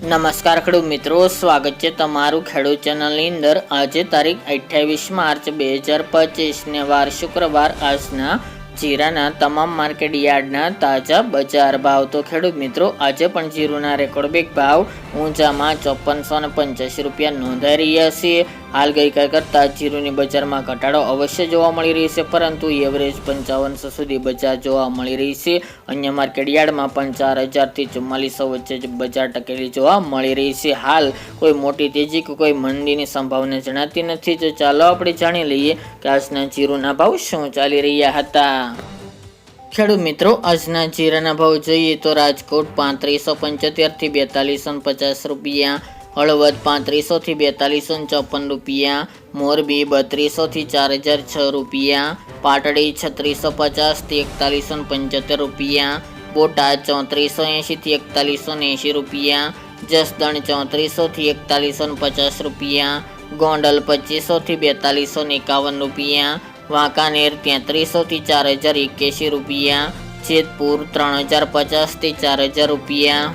નમસ્કાર ખેડૂત મિત્રો, સ્વાગત છે તમારું ખેડૂત ચેનલની અંદર. આજે તારીખ અઠ્યાવીસ માર્ચ બે હજાર પચીસને વાર શુક્રવાર આજના જીરાના તમામ માર્કેટ યાર્ડના તાજા બજાર ભાવ. તો ખેડૂત મિત્રો, આજે પણ જીરુના રેકોર્ડ બેક ભાવ ઊંચામાં ચોપનસો ને પંચ્યાસી રૂપિયા નોંધાઈ રહ્યા છે. હાલ ગઈકાલ કરતાં જીરુની બજારમાં ઘટાડો અવશ્ય જોવા મળી રહી છે, પરંતુ એવરેજ પંચાવનસો સુધી બજાર જોવા મળી રહી છે. અન્ય માર્કેટ પણ ચાર હજારથી ચુમ્માલીસો વચ્ચે જ બજાર ટકેલી જોવા મળી રહી છે. હાલ કોઈ મોટી તેજી કે કોઈ મંદીની સંભાવના જણાતી નથી. તો ચાલો આપણે જાણી લઈએ કે આજના જીરુના ભાવ શું ચાલી રહ્યા હતા. ખેડૂત મિત્રો, આજના જીરાના ભાવ જોઈએ તો રાજકોટ પાંત્રીસો પંચોતેરથી બેતાલીસો પચાસ રૂપિયા, હળવદ પાંત્રીસોથી બેતાલીસો ચોપન રૂપિયા, મોરબી બત્રીસોથી ચાર હજાર છ રૂપિયા, પાટડી છત્રીસો પચાસથી એકતાલીસો પંચોતેર રૂપિયા, બોટાદ ચોત્રીસો એંશીથી એકતાલીસો એંશી રૂપિયા, જસદણ ચોત્રીસોથી એકતાલીસો પચાસ રૂપિયા, ગોંડલ પચીસોથી બેતાલીસો એકાવન રૂપિયા વાંકાનેર તેત્રીસોથી ચાર હજાર એક્યાસી રૂપિયા, જેતપુર ત્રણ હજાર પચાસથી ચાર હજાર રૂપિયા.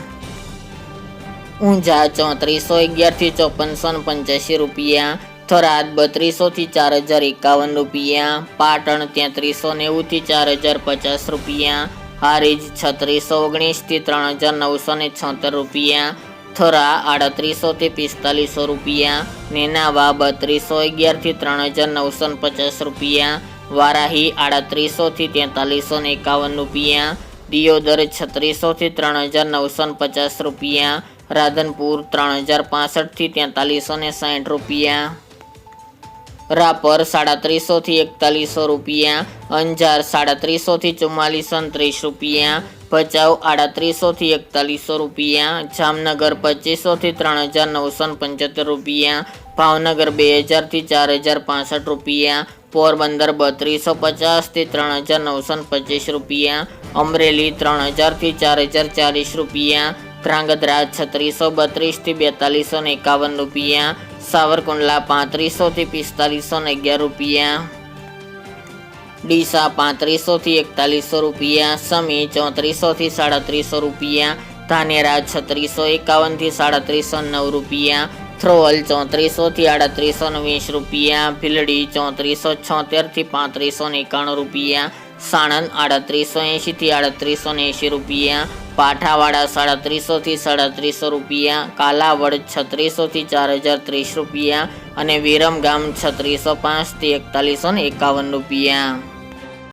ઊંઝા ચોત્રીસો અગિયારથી ચોપનસો પંચ્યાસી રૂપિયા, થરાદ બત્રીસોથી ચાર હજાર એકાવન રૂપિયા, પાટણ તેત્રીસો નેવુંથી ચાર હજાર પચાસ રૂપિયા, હારીજ છત્રીસો ઓગણીસથી ત્રણ હજાર નવસો ને છોતેર રૂપિયા થરા આડત્રીસોથી પિસ્તાલીસો રૂપિયા, નેનાવા બત્રીસો અગિયારથી ત્રણ હજાર નવસો પચાસ રૂપિયા, વારાહી આડત્રીસોથી તેતાલીસો ને એકાવન રૂપિયા, દિયોદર છત્રીસોથી ત્રણ હજાર નવસો પચાસ રૂપિયા, રાધનપુર ત્રણ હજાર પાસઠથી તેતાલીસો ને સાઠ રૂપિયા. રાપર સાડત્રીસોથી એકતાલીસો રૂપિયા, અંજાર સાડત્રીસોથી ચુમ્માલીસો ત્રીસ રૂપિયા ભચાઉ આડત્રીસોથી એકતાલીસો રૂપિયા, જામનગર પચીસોથી ત્રણ હજાર નવસો પંચોતેર રૂપિયા, ભાવનગર બે હજારથી ચાર હજાર પાસઠ રૂપિયા, પોરબંદર બત્રીસો પચાસથી ત્રણ હજાર નવસો પચીસ રૂપિયા, અમરેલી ત્રણ હજારથી ચાર હજાર ચાલીસ રૂપિયા, ધ્રાંગધ્રા છત્રીસો બત્રીસથી બેતાલીસો એકાવન રૂપિયા, સાવરકુંડલા પાંત્રીસોથી પિસ્તાલીસો અગિયાર રૂપિયા. ડીસા પાંત્રીસોથી એકતાલીસો રૂપિયા, સમી ચોત્રીસોથી સાડત્રીસો રૂપિયા, ધાનેરા છત્રીસો એકાવનથી સાડત્રીસો નવ રૂપિયા થ્રોલ ચોત્રીસોથી આડત્રીસો વીસ રૂપિયા, ભીલડી ચોત્રીસો છોતેરથી પાંત્રીસો એકાણું રૂપિયા, સાણંદ આડત્રીસો એંશીથી આડત્રીસો એંશી રૂપિયા, પાઠાવાડા સાડત્રીસોથી સાડત્રીસો રૂપિયા, કાલાવડ છત્રીસોથી ચાર હજાર ત્રીસ રૂપિયા અને વિરમગામ છત્રીસો પાંચથી એકતાલીસો એકાવન રૂપિયા.